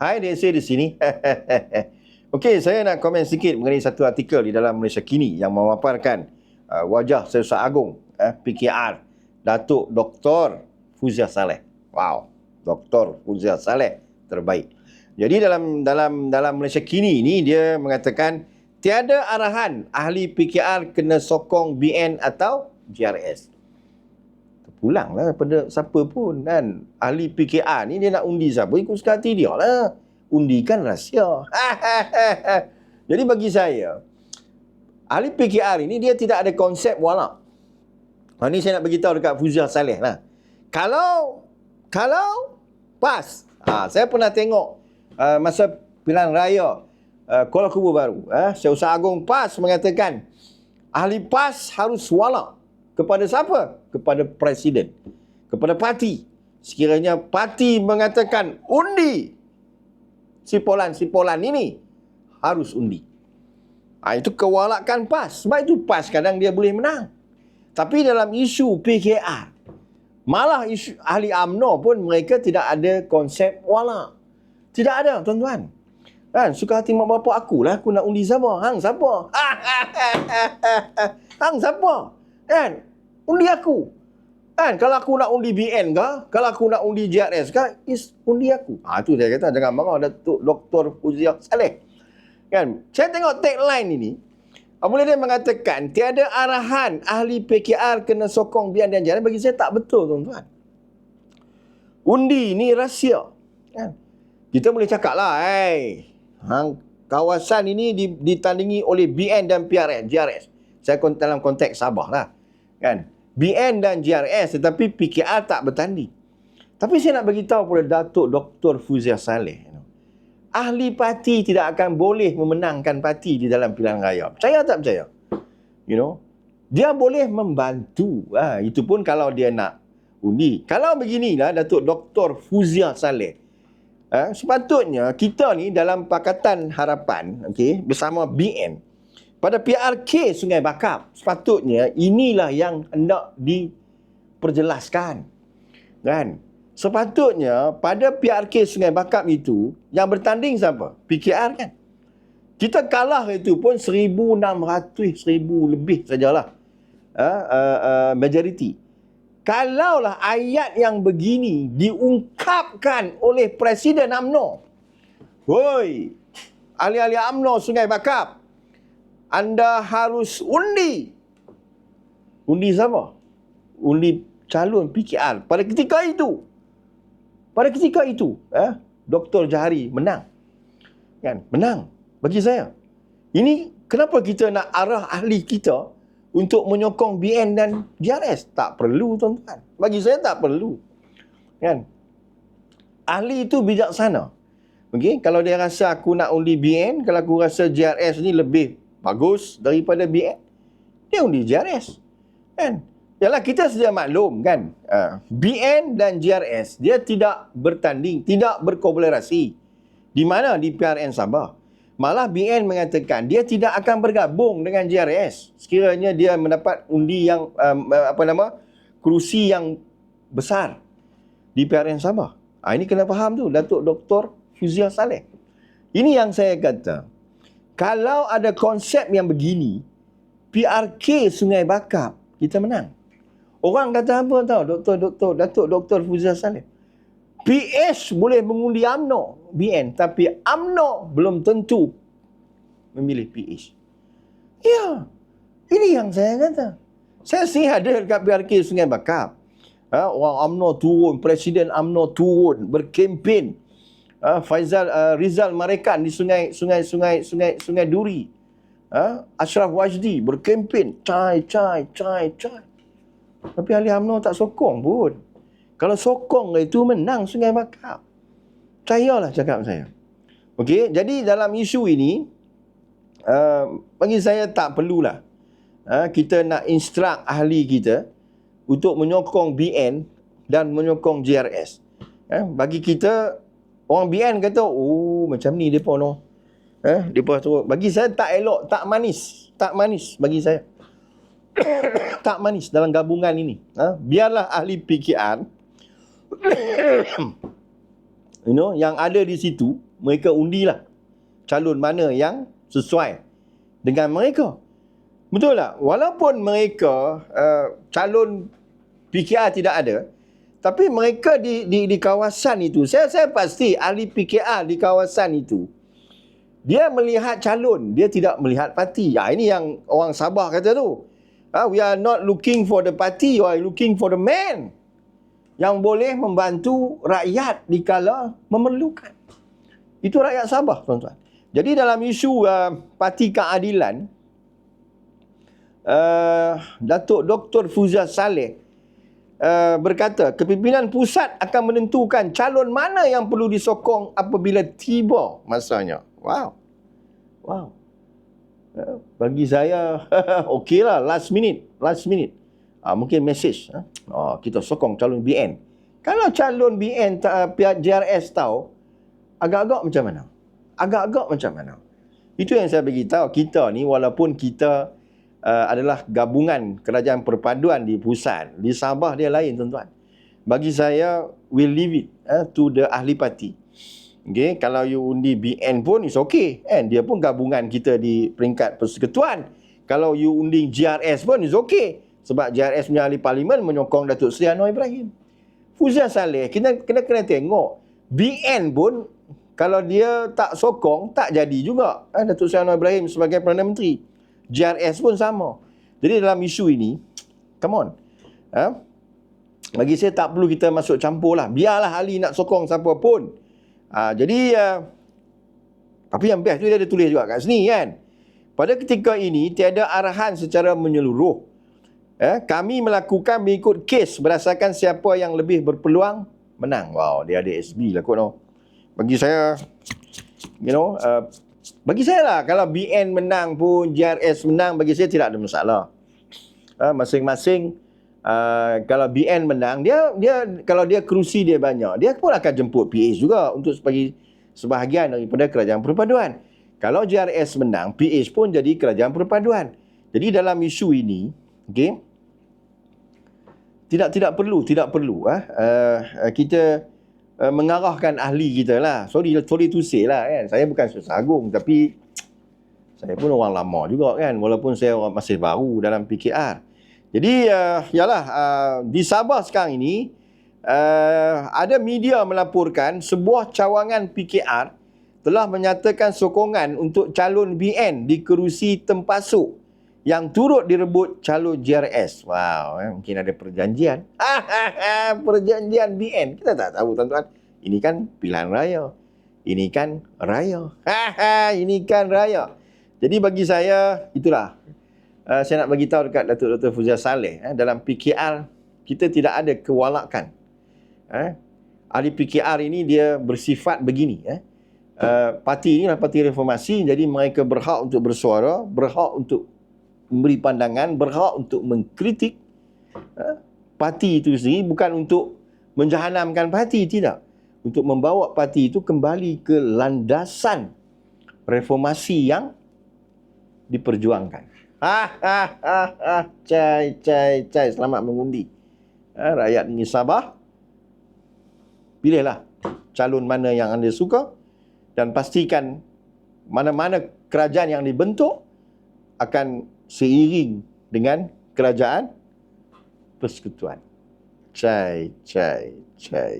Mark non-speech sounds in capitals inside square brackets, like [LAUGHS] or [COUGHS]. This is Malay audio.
Hai, saya di sini. [LAUGHS] Okey, saya nak komen sedikit mengenai satu artikel di dalam Malaysia Kini yang memaparkan uh, wajah Sesat Agung, eh, PKR, Datuk Dr. Fuzia Saleh. Wow, Dr. Fuzia Saleh terbaik. Jadi dalam dalam dalam Malaysia Kini ni dia mengatakan tiada arahan ahli PKR kena sokong BN atau GRS. Terpulanglah pada siapa pun kan. Ahli PKR ni dia nak undi siapa ikut suka hati dia lah undikan rahsia. [LAUGHS] Jadi bagi saya, ahli PKR ini dia tidak ada konsep wala. Ha, ini saya nak beritahu dekat Fuzia Saleh lah. Kalau, kalau pas, ha, saya pernah tengok uh, masa pilihan raya uh, Kuala Kubur baru, uh, Syed Ustaz Agong PAS mengatakan, ahli PAS harus wala. Kepada siapa? Kepada Presiden. Kepada parti. Sekiranya parti mengatakan undi sipolan-sipolan ini harus undi. Ha, itu kewalakan PAS. Sebab itu PAS kadang dia boleh menang. Tapi dalam isu PKR, malah isu ahli AMNO pun mereka tidak ada konsep wala. Tidak ada, tuan-tuan. Kan, suka hati mak bapak aku lah, aku nak undi siapa? Hang siapa? [LAUGHS] Hang siapa? Kan, undi aku. Kan kalau aku nak undi BN ke, kalau aku nak undi JRS ke, is undi aku. Ha tu saya kata jangan marah Datuk Dr. Uziah Saleh. Kan? Saya tengok tagline ini. Apabila dia mengatakan tiada arahan ahli PKR kena sokong BN dan JRS bagi saya tak betul tuan-tuan. Undi ni rahsia. Kan? Kita boleh cakap lah, hey, hang, kawasan ini ditandingi oleh BN dan PRS, JRS. Saya dalam konteks Sabah lah. Kan? BN dan GRS tetapi PKR tak bertanding. Tapi saya nak bagi tahu kepada Datuk Dr. Fuzia Saleh. Ahli parti tidak akan boleh memenangkan parti di dalam pilihan raya. Percaya tak percaya? You know, dia boleh membantu. Ha, itu pun kalau dia nak undi. Kalau beginilah Datuk Dr. Fuzia Saleh. Ha, sepatutnya kita ni dalam Pakatan Harapan okay, bersama BN pada PRK Sungai Bakap sepatutnya inilah yang hendak diperjelaskan kan? Sepatutnya pada PRK Sungai Bakap itu yang bertanding siapa? PKR kan? Kita kalah itu pun 1600 1000 lebih sajalah uh, uh, uh, majority kalaulah ayat yang begini diungkapkan oleh Presiden AMNO Woi, ahli-ahli AMNO Sungai Bakap, anda harus undi. Undi siapa? Undi calon PKR. Pada ketika itu, pada ketika itu, eh, Dr. Jahari menang. Kan? Menang. Bagi saya. Ini kenapa kita nak arah ahli kita untuk menyokong BN dan JRS? Tak perlu, tuan-tuan. Bagi saya tak perlu. Kan? Ahli itu bijaksana. Okay? Kalau dia rasa aku nak undi BN, kalau aku rasa JRS ni lebih bagus daripada BN dia undi JRS kan? Yalah kita sedia maklum kan? Uh, ah, BN dan JRS dia tidak bertanding tidak berkolaborasi. Di mana? Di PRN Sabah. Malah BN mengatakan dia tidak akan bergabung dengan JRS sekiranya dia mendapat undi yang um, apa nama kerusi yang besar di PRN Sabah. Ha, ini kena faham tu Datuk Dr. Fuzia Saleh. Ini yang saya kata kalau ada konsep yang begini, PRK Sungai Bakap, kita menang. Orang kata apa tahu, Doktor, Doktor, Datuk Doktor Fuzal Saleh. PH boleh mengundi AMNO, BN, tapi AMNO belum tentu memilih PH. Ya, ini yang saya kata. Saya sih ada dekat PRK Sungai Bakap. Ha, orang AMNO turun, Presiden AMNO turun, berkempen uh, Faizal uh, Rizal Marekan di sungai sungai sungai sungai sungai Duri. Uh, Ashraf Wajdi berkempen cai cai cai cai. Tapi ahli UMNO tak sokong pun. Kalau sokong itu menang Sungai Bakap. Percayalah cakap saya. Okey, jadi dalam isu ini uh, bagi saya tak perlulah uh, kita nak instruct ahli kita untuk menyokong BN dan menyokong JRS. Uh, bagi kita Orang BN kata, oh macam ni dia pun. Eh, depa tu bagi saya tak elok, tak manis, tak manis bagi saya. [COUGHS] tak manis dalam gabungan ini. Ha? Biarlah ahli PKR [COUGHS] you know yang ada di situ mereka undilah calon mana yang sesuai dengan mereka. Betul tak? Walaupun mereka uh, calon PKR tidak ada, tapi mereka di di di kawasan itu, saya saya pasti ahli PKR di kawasan itu dia melihat calon, dia tidak melihat parti. Ya, ini yang orang Sabah kata tu. Ha, we are not looking for the party, we are looking for the man yang boleh membantu rakyat dikala memerlukan. Itu rakyat Sabah, tuan-tuan. Jadi dalam isu uh, parti keadilan, uh, Datuk Dr. Fuzia Saleh uh, berkata, kepimpinan pusat akan menentukan calon mana yang perlu disokong apabila tiba masanya. Wow. Wow. Uh, bagi saya, [LAUGHS] okeylah last minute. Last minute. Uh, mungkin message. Oh, kita sokong calon BN. Kalau calon BN uh, pihak JRS tahu, agak-agak macam mana? Agak-agak macam mana? Itu yang saya bagi tahu. Kita ni walaupun kita uh, adalah gabungan kerajaan perpaduan di pusat, di Sabah dia lain tuan-tuan. Bagi saya, we leave it uh, to the ahli parti. Okay, kalau you undi BN pun is okay. Kan? Dia pun gabungan kita di peringkat persekutuan. Kalau you undi GRS pun is okay. Sebab GRS punya ahli parlimen menyokong Datuk Seri Anwar Ibrahim. Fuzia Saleh, kita kena kena tengok. BN pun kalau dia tak sokong, tak jadi juga. Eh, Datuk Seri Anwar Ibrahim sebagai Perdana Menteri. GRS pun sama. Jadi dalam isu ini, come on. Ha? Bagi saya tak perlu kita masuk campur lah. Biarlah ahli nak sokong siapa pun. Ha, jadi, uh, tapi yang best tu dia ada tulis juga kat sini kan. Pada ketika ini, tiada arahan secara menyeluruh. Eh, kami melakukan mengikut kes berdasarkan siapa yang lebih berpeluang menang. Wow, dia ada SB lah kot no bagi saya you know uh, bagi saya lah kalau BN menang pun JRS menang bagi saya tidak ada masalah. Uh, masing-masing uh, kalau BN menang dia dia kalau dia kerusi dia banyak dia pun akan jemput PH juga untuk sebagai sebahagian daripada kerajaan perpaduan. Kalau JRS menang PH pun jadi kerajaan perpaduan. Jadi dalam isu ini okey tidak tidak perlu tidak perlu ah uh, kita uh, mengarahkan ahli kita lah. Sorry, sorry to say lah kan. Saya bukan susah agung tapi saya pun orang lama juga kan. Walaupun saya masih baru dalam PKR. Jadi, uh, yalah, uh, di Sabah sekarang ini, uh, ada media melaporkan sebuah cawangan PKR telah menyatakan sokongan untuk calon BN di kerusi tempasuk yang turut direbut calon JRS. Wow, eh, mungkin ada perjanjian. [LAUGHS] perjanjian BN. Kita tak tahu tuan-tuan. Ini kan pilihan raya. Ini kan raya. [LAUGHS] Ini kan raya. Jadi bagi saya, itulah. Uh, saya nak bagi tahu dekat Datuk Dr. Fuzia Saleh. Eh, dalam PKR, kita tidak ada kewalakan. Eh, ahli PKR ini dia bersifat begini. Eh. Uh, parti ini adalah parti reformasi. Jadi mereka berhak untuk bersuara. Berhak untuk memberi pandangan. Berhak untuk mengkritik. Uh, parti itu sendiri bukan untuk menjahanamkan parti. Tidak untuk membawa parti itu kembali ke landasan reformasi yang diperjuangkan. Ha ha ha ha cai cai cai selamat mengundi. Ha, rakyat ini Sabah pilihlah calon mana yang anda suka dan pastikan mana-mana kerajaan yang dibentuk akan seiring dengan kerajaan persekutuan. Cai cai cai